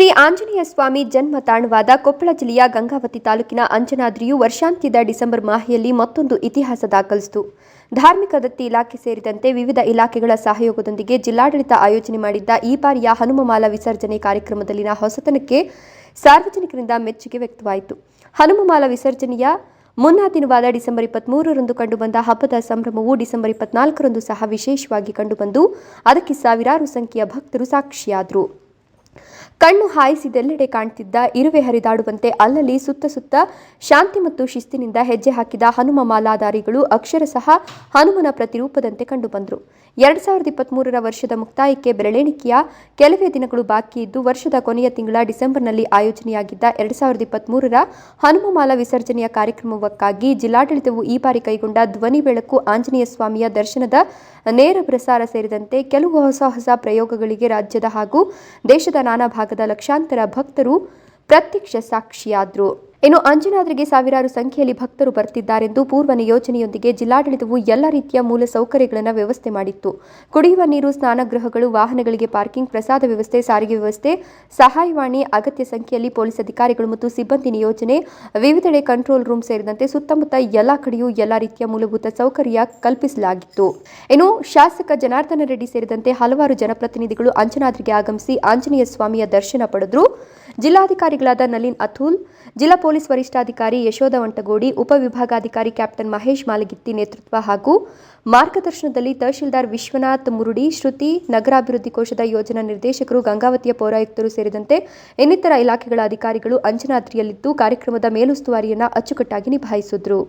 ಶ್ರೀ ಆಂಜನೇಯ ಸ್ವಾಮಿ ಜನ್ಮ ತಾಣವಾದ ಕೊಪ್ಪಳ ಜಿಲ್ಲೆಯ ಗಂಗಾವತಿ ತಾಲೂಕಿನ ಅಂಜನಾದ್ರಿಯು ವರ್ಷಾಂತ್ಯದ ಡಿಸೆಂಬರ್ ಮಾಹೆಯಲ್ಲಿ ಮತ್ತೊಂದು ಇತಿಹಾಸ ದಾಖಲಿಸಿತು. ಧಾರ್ಮಿಕ ದತ್ತಿ ಇಲಾಖೆ ಸೇರಿದಂತೆ ವಿವಿಧ ಇಲಾಖೆಗಳ ಸಹಯೋಗದೊಂದಿಗೆ ಜಿಲ್ಲಾಡಳಿತ ಆಯೋಜನೆ ಮಾಡಿದ್ದ ಈ ಬಾರಿಯ ಹನುಮಮಾಲ ವಿಸರ್ಜನೆ ಕಾರ್ಯಕ್ರಮದಲ್ಲಿನ ಹೊಸತನಕ್ಕೆ ಸಾರ್ವಜನಿಕರಿಂದ ಮೆಚ್ಚುಗೆ ವ್ಯಕ್ತವಾಯಿತು. ಹನುಮಮಾಲ ವಿಸರ್ಜನೆಯ ಮುನ್ನಾ ದಿನವಾದ ಡಿಸೆಂಬರ್ ಇಪ್ಪತ್ಮೂರರಂದು ಕಂಡುಬಂದ ಹಬ್ಬದ ಸಂಭ್ರಮವು ಡಿಸೆಂಬರ್ ಇಪ್ಪತ್ನಾಲ್ಕರಂದು ಸಹ ವಿಶೇಷವಾಗಿ ಕಂಡುಬಂದು, ಅದಕ್ಕೆ ಸಾವಿರಾರು ಸಂಖ್ಯೆಯ ಭಕ್ತರು ಸಾಕ್ಷಿಯಾದರು. ಕಣ್ಣು ಹಾಯಿಸಿದೆಲ್ಲೆಡೆ ಕಾಣ್ತಿದ್ದ ಇರುವೆ ಹರಿದಾಡುವಂತೆ ಅಲ್ಲಲ್ಲಿ ಸುತ್ತ ಸುತ್ತ ಶಾಂತಿ ಮತ್ತು ಶಿಸ್ತಿನಿಂದ ಹೆಜ್ಜೆ ಹಾಕಿದ ಹನುಮ ಮಾಲಾಧಾರಿಗಳು ಅಕ್ಷರಶಃ ಹನುಮನ ಪ್ರತಿರೂಪದಂತೆ ಕಂಡುಬಂದರು ಎರಡ್ ಸಾವಿರದ ಇಪ್ಪತ್ಮೂರರ ವರ್ಷದ ಮುಕ್ತಾಯಕ್ಕೆ ಬೆರಳೆಣಿಕೆಯ ಕೆಲವೇ ದಿನಗಳು ಬಾಕಿ ಇದ್ದು ವರ್ಷದ ಕೊನೆಯ ತಿಂಗಳ ಡಿಸೆಂಬರ್ನಲ್ಲಿ ಆಯೋಜನೆಯಾಗಿದ್ದ ಎರಡ್ ಸಾವಿರದ ಇಪ್ಪತ್ಮೂರರ ಹನುಮಮಾಲ ವಿಸರ್ಜನೆಯ ಕಾರ್ಯಕ್ರಮಕ್ಕಾಗಿ ಜಿಲ್ಲಾಡಳಿತವು ಈ ಬಾರಿ ಕೈಗೊಂಡ ಧ್ವನಿ ಬೆಳಕು ಆಂಜನೇಯ ಸ್ವಾಮಿಯ ದರ್ಶನದ ನೇರ ಪ್ರಸಾರ ಸೇರಿದಂತೆ ಕೆಲವು ಹೊಸ ಹೊಸ ಪ್ರಯೋಗಗಳಿಗೆ ರಾಜ್ಯದ ಹಾಗೂ ದೇಶದ ನಾನಾ ಭಾಗದ ಲಕ್ಷಾಂತರ ಭಕ್ತರು ಪ್ರತ್ಯಕ್ಷ ಸಾಕ್ಷಿಯಾದರು. ಇನ್ನು ಅಂಜನಾದ್ರಿಗೆ ಸಾವಿರಾರು ಸಂಖ್ಯೆಯಲ್ಲಿ ಭಕ್ತರು ಬರ್ತಿದ್ದಾರೆಂದು ಪೂರ್ವ ನಿಯೋಜನೆಯೊಂದಿಗೆ ಜಿಲ್ಲಾಡಳಿತವು ಎಲ್ಲ ರೀತಿಯ ಮೂಲ ಸೌಕರ್ಯಗಳನ್ನು ವ್ಯವಸ್ಥೆ ಮಾಡಿತ್ತು. ಕುಡಿಯುವ ನೀರು, ಸ್ನಾನಗೃಹಗಳು, ವಾಹನಗಳಿಗೆ ಪಾರ್ಕಿಂಗ್, ಪ್ರಸಾದ ವ್ಯವಸ್ಥೆ, ಸಾರಿಗೆ ವ್ಯವಸ್ಥೆ, ಸಹಾಯವಾಣಿ, ಅಗತ್ಯ ಸಂಖ್ಯೆಯಲ್ಲಿ ಪೊಲೀಸ್ ಅಧಿಕಾರಿಗಳು ಮತ್ತು ಸಿಬ್ಬಂದಿ ನಿಯೋಜನೆ, ವಿವಿಧೆಡೆ ಕಂಟ್ರೋಲ್ ರೂಮ್ ಸೇರಿದಂತೆ ಸುತ್ತಮುತ್ತ ಎಲ್ಲಾ ಕಡೆಯೂ ಎಲ್ಲ ರೀತಿಯ ಮೂಲಭೂತ ಸೌಕರ್ಯ ಕಲ್ಪಿಸಲಾಗಿತ್ತು. ಇನ್ನು ಶಾಸಕ ಜನಾರ್ದನ ರೆಡ್ಡಿ ಸೇರಿದಂತೆ ಹಲವಾರು ಜನಪ್ರತಿನಿಧಿಗಳು ಅಂಜನಾದ್ರಿಗೆ ಆಗಮಿಸಿ ಆಂಜನೇಯ ಸ್ವಾಮಿಯ ದರ್ಶನ ಪಡೆದರು. ಜಿಲ್ಲಾಧಿಕಾರಿಗಳಾದ ನಲಿನ್ ಅಥೂಲ್ ಜಿಲ್ಲಾ ಪೊಲೀಸ್ ವರಿಷ್ಠಾಧಿಕಾರಿ ಯಶೋಧ ವಂಟಗೋಡಿ ಉಪವಿಭಾಗಾಧಿಕಾರಿ ಕ್ಯಾಪ್ಟನ್ ಮಹೇಶ್ ಮಾಲಗಿತ್ತಿ ನೇತೃತ್ವ ಹಾಗೂ ಮಾರ್ಗದರ್ಶನದಲ್ಲಿ ತಹಶೀಲ್ದಾರ್ ವಿಶ್ವನಾಥ್ ಮುರುಡಿ, ಶ್ರುತಿ, ನಗರಾಭಿವೃದ್ಧಿ ಕೋಶದ ಯೋಜನಾ ನಿರ್ದೇಶಕರು, ಗಂಗಾವತಿಯ ಪೌರಾಯುಕ್ತರು ಸೇರಿದಂತೆ ಇನ್ನಿತರ ಇಲಾಖೆಗಳ ಅಧಿಕಾರಿಗಳು ಅಂಜನಾದ್ರಿಯಲ್ಲಿದ್ದು ಕಾರ್ಯಕ್ರಮದ ಮೇಲುಸ್ತುವಾರಿಯನ್ನು ಅಚ್ಚುಕಟ್ಟಾಗಿ ನಿಭಾಯಿಸಿದ್ರು.